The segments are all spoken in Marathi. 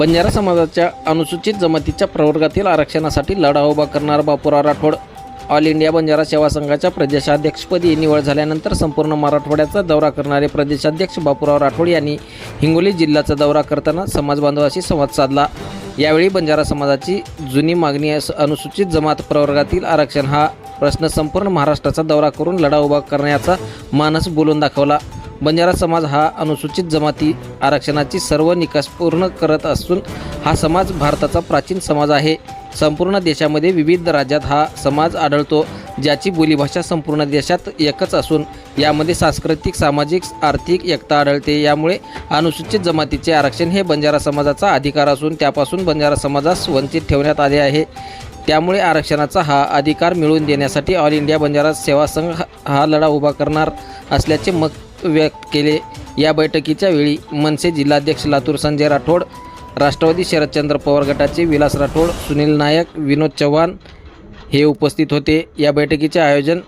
बंजारा समाजाच्या अनुसूचित जमातीच्या प्रवर्गातील आरक्षणासाठी लढा उभा करणार बापूराव राठोड. ऑल इंडिया बंजारा सेवा संघाच्या प्रदेशाध्यक्षपदी निवड झाल्यानंतर संपूर्ण मराठवाड्याचा दौरा करणारे प्रदेशाध्यक्ष बापुराव राठोड यांनी हिंगोली जिल्ह्याचा दौरा करताना समाज बांधवाशी संवाद साधला. यावेळी बंजारा समाजाची जुनी मागणी अनुसूचित जमात प्रवर्गातील आरक्षण हा प्रश्न संपूर्ण महाराष्ट्राचा दौरा करून लढा उभा करण्याचा मानस बोलून दाखवला. बंजारा समाज हा अनुसूचित जमाती आरक्षणाची सर्व निकष पूर्ण करत असून हा समाज भारताचा प्राचीन समाज आहे. संपूर्ण देशामध्ये विविध राज्यात हा समाज आढळतो ज्याची बोलीभाषा संपूर्ण देशात एकच असून यामध्ये सांस्कृतिक सामाजिक आर्थिक एकता आढळते. यामुळे अनुसूचित जमातीचे आरक्षण हे बंजारा समाजाचा अधिकार असून त्यापासून बंजारा समाजास वंचित ठेवण्यात आले आहे. त्यामुळे आरक्षणाचा हा अधिकार मिळवून देण्यासाठी ऑल इंडिया बंजारा सेवा संघ हा- लढा उभा करणार असल्याचे मत व्यक्त केले. या बैठकीच्या वेळी मनसे जिल्हाध्यक्ष लातूर संजय राठोड राष्ट्रवादी शरदचंद्र पवार गटाचे विलास राठोड सुनील नायक विनोद चव्हाण हे उपस्थित होते. या बैठकीचे आयोजन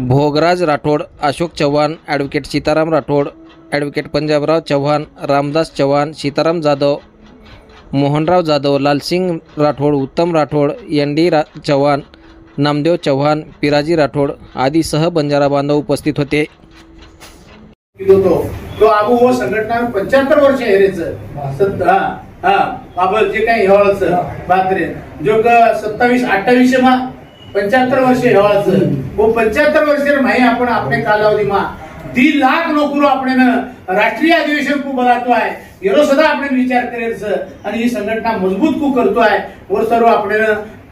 Bhograj Rathod Ashok Chavan advocate Sitaram Rathod advocate Panjabrao Chavan Ramdas Chavan Sitaram Jadhav Mohanrao Jadhav Lalsingh Rathod Uttam Rathod N D रा चव्हाण नामदेव चव्हाण पिराजी राठोड आदीसह बंजारा बांधव उपस्थित होते. होतो. तो आबू व संघटना पंच्याहत्तर वर्ष हेरेच हा हा. बाबा जे काही हेवाळाचं बाकरे जो सत्तावीस अठ्ठावीस मा पंच्याहत्तर वर्ष हेवाळाचं व पंच्याहत्तर वर्ष माही आपण आपले कालावधी मा ती लाख लोक आपण राष्ट्रीय अधिवेशन खूप बोलातो आहे एरो सदा आपण विचार करेल आणि ही संघटना मजबूत खूप करतो आहे वर सर्व आपण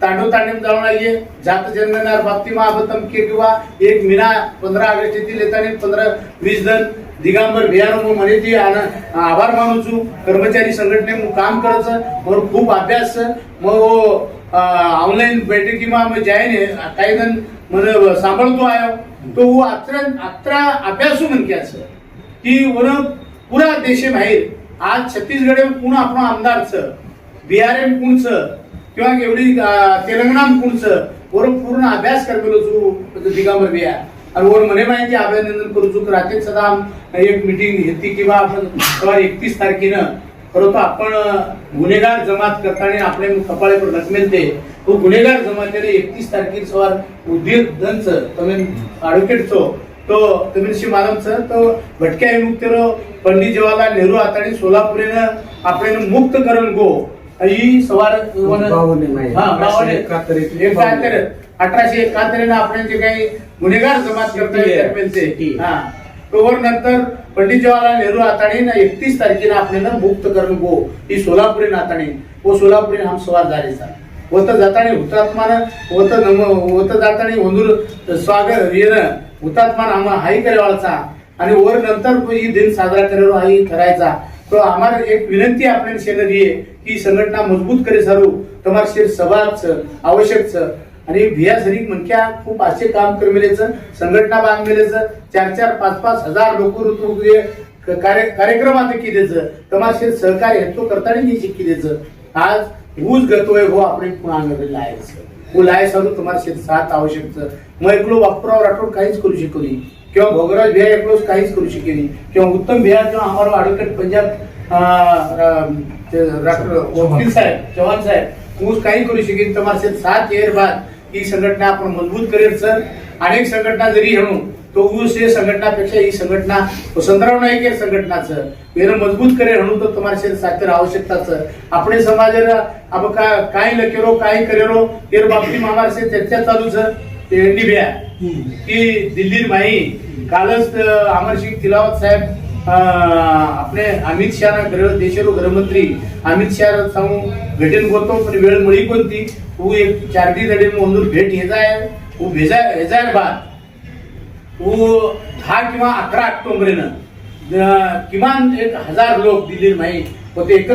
तांडू तांडीम जाऊन आई जात जन्मणार भक्ती महाभतम किंवा एक मिना पंधरा ऑगस्ट येथील येताना पंधरा वीस जण दिगांबर भियानो म्हणे ती आभार मानूचू कर्मचारी संघटने काम करत मग खूप अभ्यास मग ऑनलाईन बैठक किंवा मग जायने काही जण मन सांभाळतो आयो. तो अत्र अत्रा अभ्यासू म्हणक्याच की वन पुरा देशे माहीत आज छत्तीसगड पूर्ण आपण आमदारच बिआरएम कुणचं किंवा एवढी तेलंगणा कुणच वर पूर्ण अभ्यास करपेलो दिगांबर दिगामध्ये आणि वर मने माहिती अभिनंदन करू चूक रात्री सदा एक मिटिंग घेतली किंवा आपण एकतीस तारखेनं परंतु आपण गुन्हेगार जमात करताना आपले कपाळे पण रकमेल ते. तो गुन्हेगार जमातीने एकतीस तारखेर सवार उदीर दंच तमेन ॲडव्होकेटचो तो तमिनशी माधवचं तो भटक्या विमुक्त पंडित जवाहरलाल नेहरू हाताने सोलापुरेनं आपल्यानं मुक्त करण गो. ही सवार. हा. एकाहत्तर. एकाहत्तर. अठराशे एकाहत्तर आपण जे काही गुन्हेगार जमात करता. हा नंतर पंडित जवाहरलाल नेहरू आताणी एकतीस तारखेला आपल्याला मुक्त करून गो ही सोलापुरी नाताणी व सोलापुरी हम सवार झालेचा होत जातानी हुतात्मान होत नम होत जातानी हुंदूर स्वागत येणं हुतात्मान आम्हा हाई करेवाळचा आणि वर नंतर ही दिन साजरा करेलो हाई करायचा तो हमारे एक विनती अपने सेना दिए कि संगठना मजबूत करे सारू તમાર શેર સભા છે આવશ્યક છે અને ભિયા શરીર મનક્યા ખૂબ આશે કામ કરી મેલે છે સંગઠના બાંધ મેલે છે ચાર ચાર પાંચ પાંચ હજાર લોકો ઋતુ કાર્યક્રમ આતે કીધે છે તમાર શેર સહકાર્ય હેતુ કરતા નહીં શીખી દે છે આજ હું જ ગતો એવો આપણે આગળ લાય છે હું લાય સારું તમારા શેર સાથ આવશ્યક છે હું એકલો વાપરાવ રાઠોડ કાहीच करू शकू નહીં किंवा भोगराज भिया एकलोच काहीच करू शकेल किंवा उत्तम भिया किंवा अमर अॅडव्होकेट पंजाब वकील साहेब चव्हाण साहेब ऊस काही करू शकेल तुम्हाला सात इयर बाद ही संघटना आपण मजबूत करेल सर. अनेक संघटना जरी म्हणू तो ऊस हे संघटनापेक्षा ही संघटना वसंतराव नाईक या संघटनाचं वेळ मजबूत करेल म्हणून तर तुम्हाला साखर आवश्यकता सर. आपण समाजाला आपण काय लकेरो काय करेरो तेर बाबतीत आम्हाला त्याच्या चालू सर. ते निभ्या ती दिल्लीर माई कालच अमरसिंग तिलावत साहेब आपले अमित शहा गृह देश गृहमंत्री अमित शहा सांगू भेटेन बोलतो पण वेळ मुळी कोणती तू. एक चार दिस दडे म्हणून भेट हे जाय तू भेजा हेजाय बाद तू दहा किंवा अकरा ऑक्टोबरेनं किमान एक हजार लोक दिल्ली माई होते एकत्र